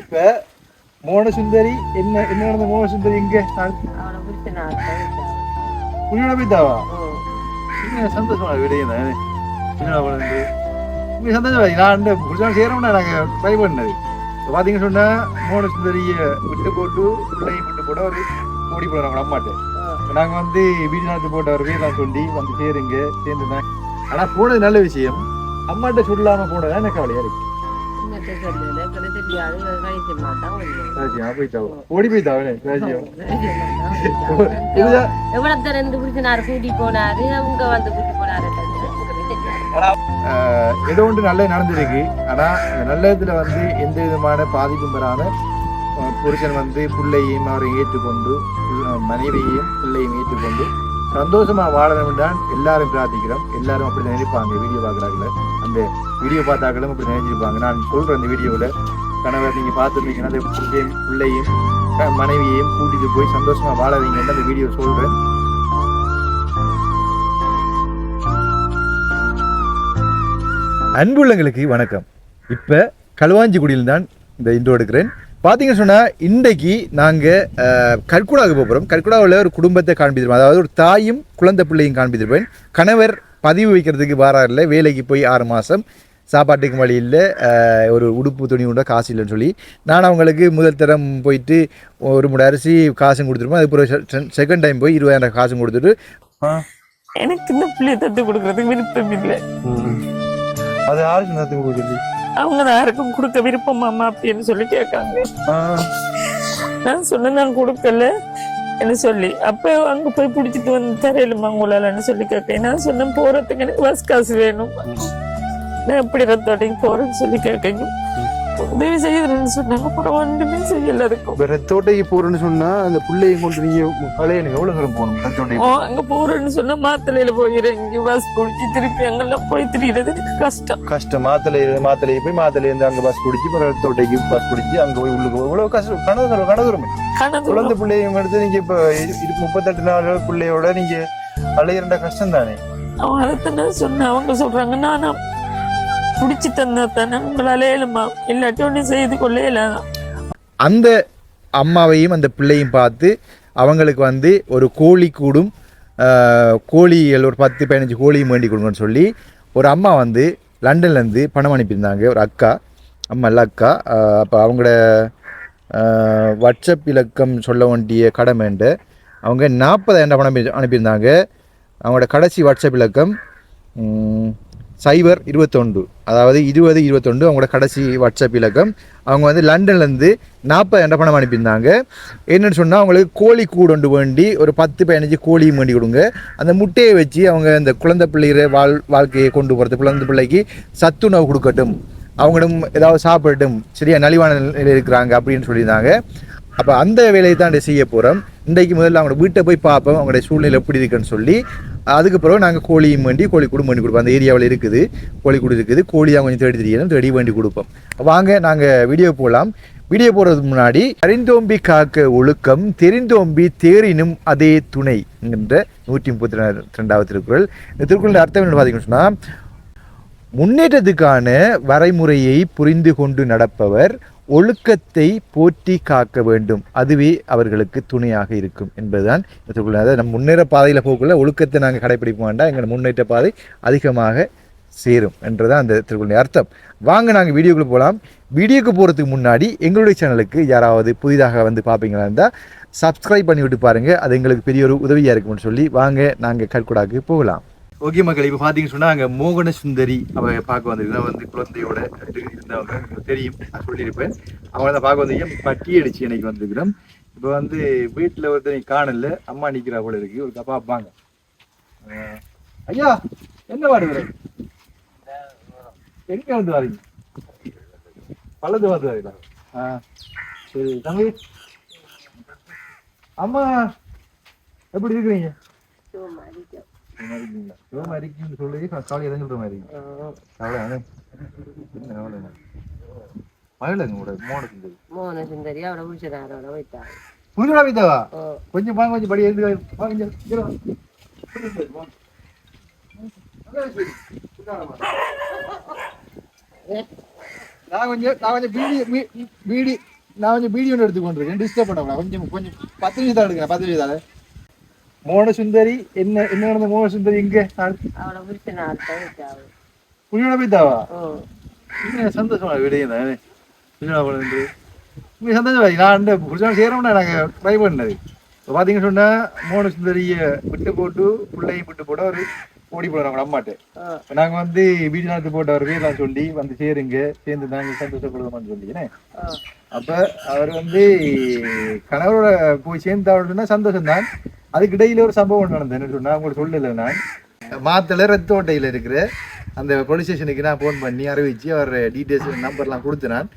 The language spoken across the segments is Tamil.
இப்ப மோன சுந்தரி என்ன என்ன நடந்த மோன சுந்தரி இங்க உன்னோட போய்த்தாவா சந்தோஷமா விடையும் தானே? என்னடா பண்ணுறது உண்மை சந்தோஷமா? நான் புருஷன் சேரணும்னா நாங்கள் ட்ரை பண்ணது. இப்போ பார்த்தீங்கன்னு சொன்னால் மோன சுந்தரியை விட்டு போட்டு பிள்ளையும் விட்டு போட ஒரு ஓடி போடுறாங்க அவங்க அம்மாட்ட. நாங்கள் வந்து வீடு நடத்து போட்ட ஒரு பேர்லாம் சொல்லி வந்து சேருங்க சேர்ந்துதான். ஆனால் போனது நல்ல விஷயம். அம்மாட்ட சொல்லாமல் போனது எனக்கு கவலையாக இருக்கு. ஓடி போயிட்டாவே ராஜியம் எவ்வளவு திறந்து பிடிச்சினாரு கூட்டி போனாரு அவங்க வந்து கூட்டி போனாரு ஏதோ ஒன்று நல்ல நடந்திருக்கு ஆனால் அந்த நல்லதுல வந்து எந்த விதமான பாதிப்பும் பெறாம புருஷன் வந்து பிள்ளையையும் அவரை ஏற்றுக்கொண்டு மனைவியையும் பிள்ளையும் ஏற்றுக்கொண்டு சந்தோஷமாக வாழணும் தான் எல்லாரும் பிரார்த்திக்கிறோம் எல்லாரும் அப்படி நினைப்பாங்க வீடியோ பார்க்குறாங்களே அந்த வீடியோ பார்த்தாக்களும் அப்படி நினைச்சிருப்பாங்க. நான் சொல்கிறேன் அந்த வீடியோவில் கணவர் நீங்க பார்த்துருந்தீங்கன்னா அந்த புள்ளையும் பிள்ளையும் மனைவியையும் கூட்டிட்டு போய் சந்தோஷமா வாழ வைங்கன்னு அந்த வீடியோ சொல்றேன். அன்புள்ளங்களுக்கு வணக்கம். இப்போ களுவாஞ்சிக்குடியில் தான் இந்த இன்ட்ரோ எடுக்கிறேன். பார்த்தீங்கன்னு சொன்னால் இன்றைக்கு நாங்கள் கற்குடாவுக்கு போகிறோம் கற்குடாவில் ஒரு குடும்பத்தை காண்பித்திருப்போம். அதாவது ஒரு தாயும் குழந்தை பிள்ளையும் காண்பித்திருப்பேன். கணவர் பதிவு வைக்கிறதுக்கு வாராரில் வேலைக்கு போய் ஆறு மாதம் சாப்பாட்டுக்கு வழி இல்லை ஒரு உடுப்பு துணி உண்டா காசு இல்லைன்னு சொல்லி. நான் அவங்களுக்கு முதல் தரம் போயிட்டு ஒரு முடை அரிசி காசும் கொடுத்துருப்போம். அதுக்கப்புறம் செகண்ட் டைம் போய் இருபதாயிரம் காசும் கொடுத்துட்டு. எனக்கு இந்த பிள்ளைய தத்து கொடுக்கறதுக்கு விருப்பம் இல்லை. அது யாருக்கு நடத்தி சொல்லி அவங்க யாருக்கும் கொடுக்க விருப்பமாமா அப்படின்னு சொல்லி கேட்காங்க. நான் சொன்னேன் நான் கொடுக்கல. என்ன சொல்லி. அப்ப அங்க போய் பிடிச்சிட்டு வந்து தரையிலுமா உங்களாலன்னு சொல்லி கேட்கேன் நான் சொன்னேன் போறதுக்கு எனக்கு பஸ் காசு வேணும். நான் எப்படி ரத்தோட்டையும் போறேன்னு சொல்லி கேட்கங்க உதவி செய்யுதுன்னு சொன்னாங்க அப்புறம் ஒன்றுமே செய்யல அதுக்கும் இப்போ ரத்தோட்டைக்கு போறேன்னு சொன்னா அந்த பிள்ளையை கொண்டு நீங்க பழைய எவ்வளவு தூரம் போகணும்? ஓ, அங்க போறேன்னு சொன்னா மாத்தலையில போயிறங்கி பஸ் பிடிச்சி திருப்பி அங்கெல்லாம் போய் திரியிறது கஷ்டம். கஷ்டம். மாத்தலை மாத்தலை போய் மாத்தலை இருந்து அங்க பஸ் பிடிச்சி அப்புறம் ரத்தோட்டைக்கு பஸ் பிடிச்சி அங்க போய் உள்ளுக்கு இவ்வளவு கஷ்டம். கனவு கனதுருமே குழந்தை பிள்ளையும் எடுத்து நீங்க இப்ப முப்பத்தெட்டு நாள் பிள்ளையோட நீங்க அலையிறண்ட கஷ்டம் தானே அவன் அதைத்தானே சொன்னேன் அவங்க சொல்றாங்க நானா பிடிச்சி தந்தா தானே உங்களால இயலுமா? இல்லாட்டி ஒன்று செய்து கொள்ள இயலாதான் அந்த அம்மாவையும் அந்த பிள்ளையும் பார்த்து அவங்களுக்கு வந்து ஒரு கோழி கூடும் கோழிகள் ஒரு பத்து பதினஞ்சு கோழியும் வேண்டி கொடுங்கன்னு சொல்லி ஒரு அம்மா வந்து லண்டன்லேருந்து பணம் அனுப்பியிருந்தாங்க. ஒரு அக்கா அம்மா இல்லை அக்கா. அப்போ அவங்களோட வாட்ஸ்அப் இலக்கம் சொல்ல வேண்டிய கடமைண்டு அவங்க நாற்பதாயிரம் பணம் அனுப்பியிருந்தாங்க. அவங்களோட கடைசி வாட்ஸ்அப் இலக்கம் சைபர் இருபத்தொன்று அதாவது இருபது இருபத்தொன்று அவங்களோட கடைசி வாட்ஸ்அப் இலக்கம். அவங்க வந்து லண்டன்லேருந்து நாற்பது நாற்பதாயிரம் பணம் அனுப்பியிருந்தாங்க. என்னென்னு சொன்னால் அவங்களுக்கு கோழி கூடு வேண்டி ஒரு பத்து பதினஞ்சு கோழியும் வேண்டி கொடுங்க. அந்த முட்டையை வச்சு அவங்க அந்த குழந்தை பிள்ளைகிற வாழ் வாழ்க்கையை கொண்டு போகிறது குழந்தை பிள்ளைக்கு சத்துணவு கொடுக்கட்டும். அவங்களும் ஏதாவது சாப்பிடட்டும். சரியா? நலிவான நிலையில் இருக்கிறாங்க அப்படின்னு சொல்லியிருந்தாங்க. அப்போ அந்த வேலையை தான் செய்ய போகிறோம் இன்றைக்கு முதல்ல அவங்களோட வீட்டை போய் பார்ப்போம். அவங்களுடைய சூழ்நிலை எப்படி இருக்குன்னு சொல்லி அதுக்கு பிறகு நாங்கள் கோழியும் வேண்டி கோழி கூடும் வேண்டி கொடுப்போம். அந்த ஏரியாவில் இருக்குது. கோழி கூடு இருக்குது. கோழியாக கொஞ்சம் தேடி தெரியணும் தேடி வேண்டி கொடுப்போம். வாங்க நாங்கள் வீடியோ போகலாம் வீடியோ போகிறதுக்கு முன்னாடி அறிந்தோம்பி காக்க ஒழுக்கம் தெரிந்தோம்பி தேரினும் அதே துணை என்ற நூற்றி முப்பத்தி ரெண்டாவது திருக்குறள். இந்த திருக்குறள் அர்த்தம் என்ன பார்த்தீங்கன்னு சொன்னால் முன்னேற்றத்துக்கான வரைமுறையை புரிந்து கொண்டு நடப்பவர் ஒழுக்கத்தை போற்றி காக்க வேண்டும். அதுவே அவர்களுக்கு துணையாக இருக்கும் என்பதுதான் இந்த அதாவது நம் முன்னேற பாதையில் போகக்குள்ள ஒழுக்கத்தை நாங்கள் கடைப்பிடிக்க வேண்டாம் எங்கள் முன்னேற்ற பாதை அதிகமாக சேரும் என்றுதான் அந்த திருக்குறளின் அர்த்தம். வாங்க நாங்கள் வீடியோக்குள்ள போகலாம் வீடியோக்கு போகிறதுக்கு முன்னாடி எங்களுடைய சேனலுக்கு யாராவது புதிதாக வந்து பார்ப்பீங்களா இருந்தால் சப்ஸ்கிரைப் பண்ணிவிட்டு பாருங்கள் அது எங்களுக்கு பெரிய ஒரு உதவியாக இருக்கும்னு சொல்லி வாங்க நாங்கள் கல்குடாக்கு போகலாம். ஓகே மக்கள் இப்போ பார்த்தீங்கன்னு சொன்னால் அங்கே மோகன சுந்தரி அவ பார்க்க வந்திருக்கா வந்து குழந்தையோட இருந்தவங்க. தெரியும் நான் சொல்லியிருப்பேன். அவங்க தான் பார்க்க வந்தீங்க பட்டி அடிச்சு இன்னைக்கு வந்திருக்கிறோம். இப்போ வந்து வீட்டில் ஒருத்தனை காணல. அம்மா நிற்கிறா போல இருக்கு. ஒரு தப்பா அப்பாங்க. ஐயா என்ன வாடுகிற எங்க வந்து வரீங்க பல்லது வந்து வரீங்களா ஆ சரி தம்பி. அம்மா எப்படி இருக்கிறீங்க? இருக்கீங்கன்னு சொல்லி எதுவும் சொல்ற மாதிரி. அவ்வளவுதானே? என்ன அவ்வளவுதானே? மயிலுங்க உங்களோட மோன சுந்தரி. மோன சுந்தரி வைத்தாரு புதுடா வீட்டாவா? ஓ கொஞ்சம் வாங்க கொஞ்சம் படி எழுந்து. நான் கொஞ்சம் நான் கொஞ்சம் பீடி பீடி நான் கொஞ்சம் பீடி ஒன்று எடுத்துக்கொண்டிருக்கேன் டிஸ்டர்ப் பண்ண வேணாம். கொஞ்சம் கொஞ்சம் பத்து நிமிஷம் எடுக்கிறேன் பத்து நிமிஷம் சுந்தரி என்ன என்ன நடந்த மோன சுந்தரி இங்க அவளை ஆட்டம் இருக்காவு புள்ளியோட போய்த்தாவா சந்தோஷமா விடையும் தானே புள்ளியோட போனது உங்க சந்தோஷம் நான் அந்த புருஷன் சேரணும்னா நாங்கள் ட்ரை பண்ணது இப்போ பார்த்தீங்கன்னு சொன்னா மோன சுந்தரியை விட்டு போட்டு பிள்ளையும் விட்டு போட ஒரு ஓடி போடுறோம் அவங்க அம்மாட்ட ஓ இப்ப நாங்க வந்து வீட்டு நாட்டு போட்டவர் பேர்லாம் சொல்லி வந்து சேருங்க சேர்ந்து நாங்க சந்தோஷப்படுவோம்னு சொல்லி அப்ப அவர் வந்து கணவரோட போய் சேர்ந்தாருன்னா சந்தோஷம் தான். அதுக்கு இடையில ஒரு சம்பவம் நடந்தது. என்ன சொன்னா உங்களுக்கு சொல்லல நான். மாத்தல ரத்த ஓட்டையில இருக்கிற அந்த போலீஸ் ஸ்டேஷனுக்கு நான் ஃபோன் பண்ணி அறிவிச்சு அவர் டீட்டெயில்ஸ் நம்பர்லாம் கொடுத்து நான்.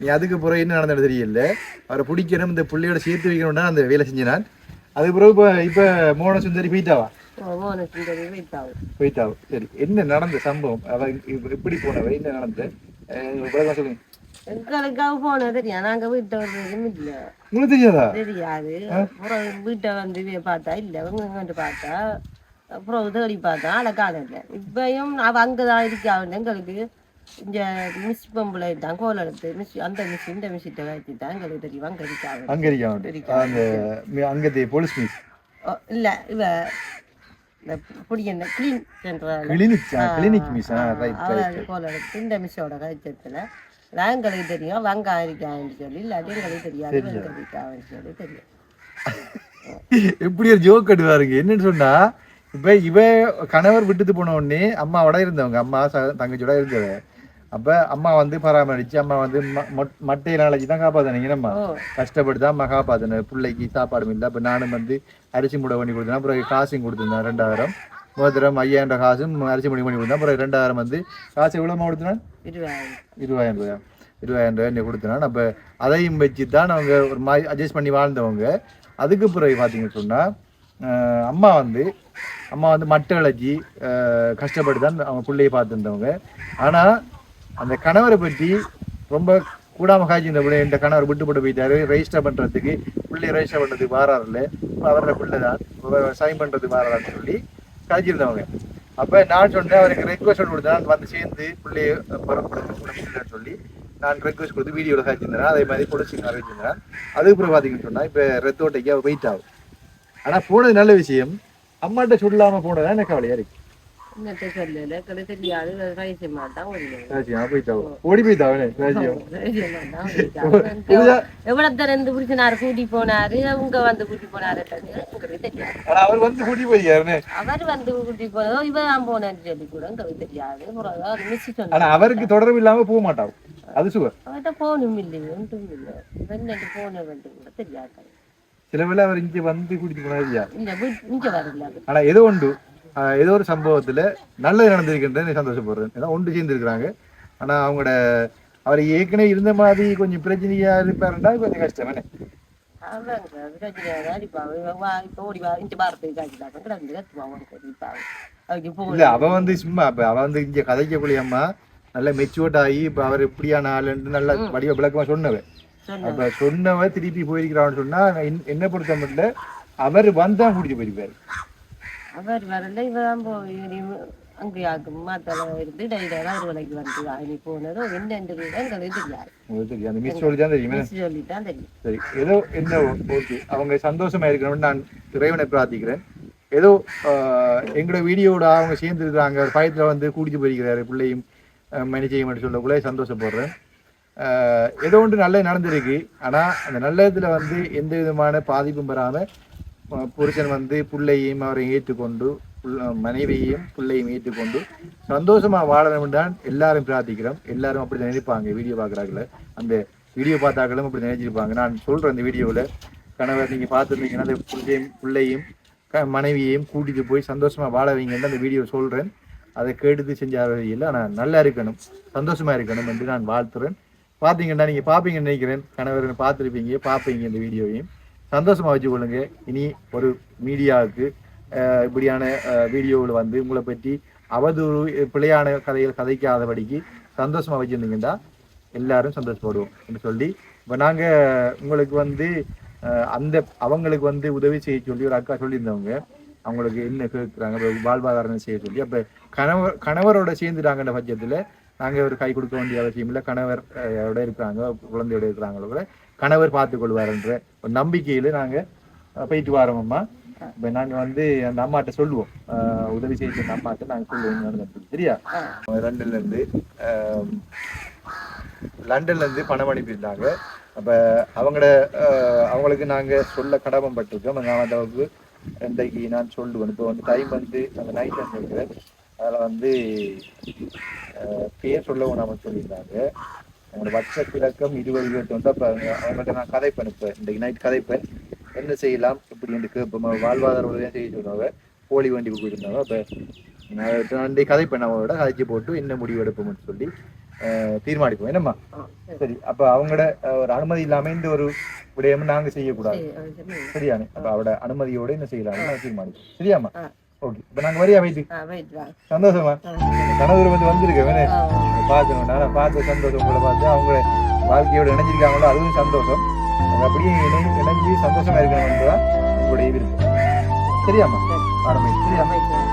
நீ அதுக்கு பிறகு என்ன நடந்தது தெரியல. அவரை பிடிக்கணும் இந்த பிள்ளையோட சேர்த்து வைக்கணும்னா அந்த வேலை செஞ்சு நான். அதுக்கு பிறகு இப்போ இப்போ சுந்தரி போயிட்டாவா? மோன சுந்தரி போயிட்டாவு. சரி என்ன நடந்த சம்பவம்? அவ எப்படி போனவ என்ன விளக்கமா சொல்லுங்க. எங்களுக்கு அவ போனது தெரியும் நாங்க வீட்டை வந்ததும் இல்ல. உங்களுக்கு தெரியாதா? தெரியாது. அப்புறம் வீட்டை வந்து பார்த்தா இல்ல வந்து பார்த்தா அப்புறம் தேடி பார்த்தா அதை காணல. இப்பயும் அவ அங்கதான் இருக்காவுன்னு எங்களுக்கு இந்த மிஸ் பொம்பளை தான் கோல் எடுத்து மிஸ் அந்த மிஸ் இந்த மிஸ்கிட்ட வச்சு தான் எங்களுக்கு தெரியும். அங்க அங்க இருக்காங்க போலீஸ் மிஸ்? இல்ல இவ கிளினிக் கிளினிக் மிஸ் கோல் எடுத்து இந்த மிஸ்ஸோட கழிச்சத்துல எங்களுக்கு தெரியும் வெங்காயம் இருக்கான்னு சொல்லி இல்லாட்டி எங்களுக்கு தெரியாது. வெங்காயம் இருக்கான்னு சொல்லி தெரியும். எப்படி ஒரு ஜோக் கட்டுவாருங்க. என்னன்னு சொன்னா இப்ப இவ கணவர் விட்டுட்டு போன உடனே அம்மாவோட இருந்தவங்க அம்மா தங்கச்சியோட இருந்தவ அப்ப அம்மா வந்து பராமரிச்சு அம்மா வந்து ம- மொட்- மட்டையை நாளைக்கு தான் காப்பாத்தினீங்க நம்ம கஷ்டப்பட்டு தான் அம்மா காப்பாத்தினேன் பிள்ளைக்கு சாப்பாடு இல்லை அப்ப நானும் வந்து அரிசி முடை பண்ணி கொடுத்தேன் அப்புறம் காசும் கொடுத்துருந்தேன் ரெண்டாயிரம். முதல் ஐயாயிரம் காசும் அரிசி முடி பண்ணி கொடுத்தேன் அப்புறம் ரெண்டாயிரம் வந்து காசு எவ்வளவு கொடுத்தேன்? இருவாங்க இருபதாயிரம் ரூபாயா? இருபதாயிரம் ரூபாய் என்ன கொடுத்தேன்? அப்போ அதையும் வச்சு தான் அவங்க ஒரு மாதிரி அட்ஜஸ்ட் பண்ணி வாழ்ந்தவங்க. அதுக்கு பிறகு பார்த்தீங்கன்னு சொன்னால் அம்மா வந்து அம்மா வந்து மட்டை இழைச்சி கஷ்டப்பட்டு தான் அவங்க பிள்ளையை பார்த்துருந்தவங்க. ஆனால் அந்த கணவரை பற்றி ரொம்ப கூடாம காய்ச்சிருந்த பிள்ளை இந்த கணவர் விட்டு போட்டு போயிட்டாரு. ரெஜிஸ்டர் பண்ணுறதுக்கு பிள்ளையை ரெஜிஸ்டர் பண்ணுறதுக்கு வாராருல அவரோட பிள்ளை தான் சைன் பண்ணுறதுக்கு வாராருன்னு சொல்லி காய்ச்சிருந்தவங்க அப்ப நான் சொன்னேன் அவருக்கு ரெக்வஸ்ட் கொடுத்தேன் வந்து சேர்ந்து பிள்ளைய பிறப்பிள்ளைன்னு சொல்லி நான் ரெக்வஸ்ட் கொடுத்து வீடியோவில் காய்ச்சிருந்தேன் அதே மாதிரி பொலிசிங் அறிவிச்சிருந்தேன் அதுக்கப்புறம் பார்த்தீங்கன்னு சொன்னால் இப்போ ரெத்தோட்டைக்கு அவள் வெயிட் ஆகும். ஆனால் போனது நல்ல விஷயம். அம்மாட்ட சொல்லாமல் போனதான் எனக்கு கவலையாக இருக்கு. ராஜியா போயிட்டாவும் ஓடி போயிட்டாவே ராஜியம் ரகசியமா தான் ஓடிட்டாங்க. எவ்வளவு தரம் இருந்து புடிச்சினாரு கூட்டி போனாரு அவங்க வந்து கூட்டி போனாரு அவர் வந்து கூட்டி போயிருக்காருன்னு அவர் வந்து கூட்டி போனதோ இவ தான் போனேன்னு சொல்லி கூட எங்களுக்கு தெரியாது அவருக்கு தொடர்பு இல்லாம போக மாட்டாவும் அது சுவர் அவர்கிட்ட போனும் இல்லையே ஒன்றும் இல்லை வெண்ணட்டு போன வந்து கூட தெரியாது சில வேளை அவர் இங்க வந்து கூட்டிட்டு போனாரு இந்த இங்க வரல ஆனா ஏதோ ஒன்று ஏதோ ஒரு சம்பவத்துல நல்லது நடந்திருக்கின்றது சந்தோஷப்படுறேன் ஏன்னா ஒன்று சேர்ந்து இருக்கிறாங்க ஆனா அவங்களோட அவர் ஏற்கனவே இருந்த மாதிரி கொஞ்சம் பிரச்சனையா இருப்பாருன்னா கொஞ்சம் கஷ்டம் என்ன? இல்ல அவ வந்து சும்மா இப்ப அவ வந்து இங்க கதைக்கக்கூடிய அம்மா நல்ல மெச்சூர்ட் ஆகி இப்ப அவர் இப்படியான ஆளுன்னு நல்ல வடிவ விளக்கமா சொன்னவ. சொன்ன அப்ப சொன்னவ திருப்பி போயிருக்கிறான்னு சொன்னா என்- என்ன பொறுத்த மட்டும் அவர் வந்தா கூட்டிட்டு போயிருப்பாரு. அவர் வரல இவதான் போய் அங்கே மாத்தால இருந்து டைரக்டா விலைக்கு வந்து அணி போனதோ என்னன்றது எங்களுக்கு தெரியாது. மிஸ் சொல்லி தான் தெரியுமே. மிஸ் தெரியும். சரி ஏதோ என்ன ஓகே அவங்க சந்தோஷமா இருக்கணும்னு நான் இறைவனை பிரார்த்திக்கிறேன். ஏதோ எங்களோட வீடியோட அவங்க சேர்ந்துருக்காங்க ஒரு பயத்தில் வந்து கூட்டிட்டு போயிருக்கிறாரு பிள்ளையும் மட்டும் சொல்லக்குள்ளே சந்தோஷப்படுறேன். ஏதோ ஒன்று நல்லது நடந்திருக்கு. ஆனால் அந்த நல்லதுல வந்து எந்த விதமான பாதிப்பும் பெறாம ஆஹ், புருஷன் வந்து பிள்ளையையும் அவரை ஏற்றுக்கொண்டு மனைவியையும் பிள்ளையும் ஏற்றுக்கொண்டு சந்தோஷமா வாழணும் தான் எல்லாரும் பிரார்த்திக்கிறோம். எல்லாரும் அப்படி நினைப்பாங்க வீடியோ பார்க்குறாங்கள அந்த வீடியோ பார்த்தாக்களும் அப்படி நினைச்சிருப்பாங்க. நான் சொல்றேன் இந்த வீடியோவில் கணவர் நீங்க பார்த்துருந்தீங்கன்னா அந்த பிள்ளையும் பிள்ளையும் க- மனைவியையும் கூட்டிட்டு போய் சந்தோஷமா வாழ வைங்கன்னு அந்த வீடியோ சொல்றேன். அதை கேட்டுட்டு செஞ்சார இல்லை ஆனால் நல்லா இருக்கணும் சந்தோஷமா இருக்கணும் என்று நான் வாழ்த்துறேன். பார்த்தீங்கன்னா நீங்க பார்ப்பீங்கன்னு நினைக்கிறேன். கணவர் பார்த்துருப்பீங்க பார்ப்பீங்க இந்த வீடியோவையும். சந்தோஷமா வச்சுக்கொள்ளுங்க இனி ஒரு மீடியாவுக்கு இப்படியான வீடியோவில் வந்து உங்களை பற்றி அவதூறு பிழையான கதைகள் கதைக்காதபடிக்கு சந்தோஷமாக வச்சுருந்தீங்கன்னா எல்லாரும் சந்தோஷப்படுவோம் என்று சொல்லி இப்போ நாங்கள் உங்களுக்கு வந்து அந்த அவங்களுக்கு வந்து உதவி செய்ய சொல்லி ஒரு அக்கா சொல்லியிருந்தவங்க அவங்களுக்கு என்ன கேட்குறாங்க வாழ்வாதாரம் செய்ய சொல்லி அப்போ கணவர் கணவரோட சேர்ந்துட்டாங்கன்ற பட்சத்தில் நாங்கள் ஒரு கை கொடுக்க வேண்டிய அவசியம் இல்லை. கணவர் யோட இருக்கிறாங்க குழந்தையோட இருக்கிறாங்களோ கூட கணவர் பார்த்து கொள்வாருன்ற ஒரு நம்பிக்கையில நாங்க போயிட்டு வரோம் அம்மா. இப்போ நாங்கள் வந்து அந்த அம்மாட்ட சொல்லுவோம். உதவி செய்த அந்த அம்மாட்ட நாங்கள் சொல்லுவோம் நடந்தது சரியா? லண்டன்ல இருந்து லண்டன்ல இருந்து பணம் அனுப்பியிருந்தாங்க. அப்ப அவங்களோட அஹ், அவங்களுக்கு நாங்க சொல்ல கடமைப்பட்டிருக்கோம் நான் அளவுக்கு இன்றைக்கு நான் சொல்லுவேன். இப்போ வந்து டைம் வந்து அந்த நைட் இருக்கிறேன் அதில் வந்து பேர் சொல்லவும் நம்ம சொல்லியிருந்தாங்க. அவங்களோட வாட்ஸ்அப் இலக்கம் இருபது இருபத்தி ஒன்று. அப்போ அவங்கள்ட்ட நான் கதைப்பேன் இப்போ இன்றைக்கு நைட் கதைப்பேன் என்ன செய்யலாம்? இப்படி என்று கேட்போம் வாழ்வாதார உதவியாக செய்ய சொன்னாங்க கோழி வண்டி போயிருந்தாங்க. அப்போ நான் நான் கதைப்பேன் அவங்களோட கதைச்சு போட்டு என்ன முடிவு எடுப்போம்னு சொல்லி அஹ், தீர்மானிப்போம். என்னம்மா? சரி. அப்ப அவங்களோட ஒரு அனுமதி இல்லாம இந்த ஒரு விடயமும் நாங்க செய்யக்கூடாது. சரியானே? அப்ப அவட அனுமதியோட என்ன செய்யலாம் நாங்க தீர்மானிப்போம். சரியாம்மா. ஓகே. இப்ப நாங்க வரியா வைத்து. சந்தோஷமா? கணவர் வந்து வந்திருக்கேன் பார்க்கணும் நான் பார்த்த சந்தோஷம் உங்களை பார்த்து. அவங்க வாழ்க்கையோட இணைஞ்சிருக்காங்களோ அதுவும் சந்தோஷம். அவங்க அப்படியே இணை இணைஞ்சு சந்தோஷமா இருக்கணும்ன்றதான் உங்களுடைய விருப்பம். சரியாம்மா? சரி. ஆரம்பி.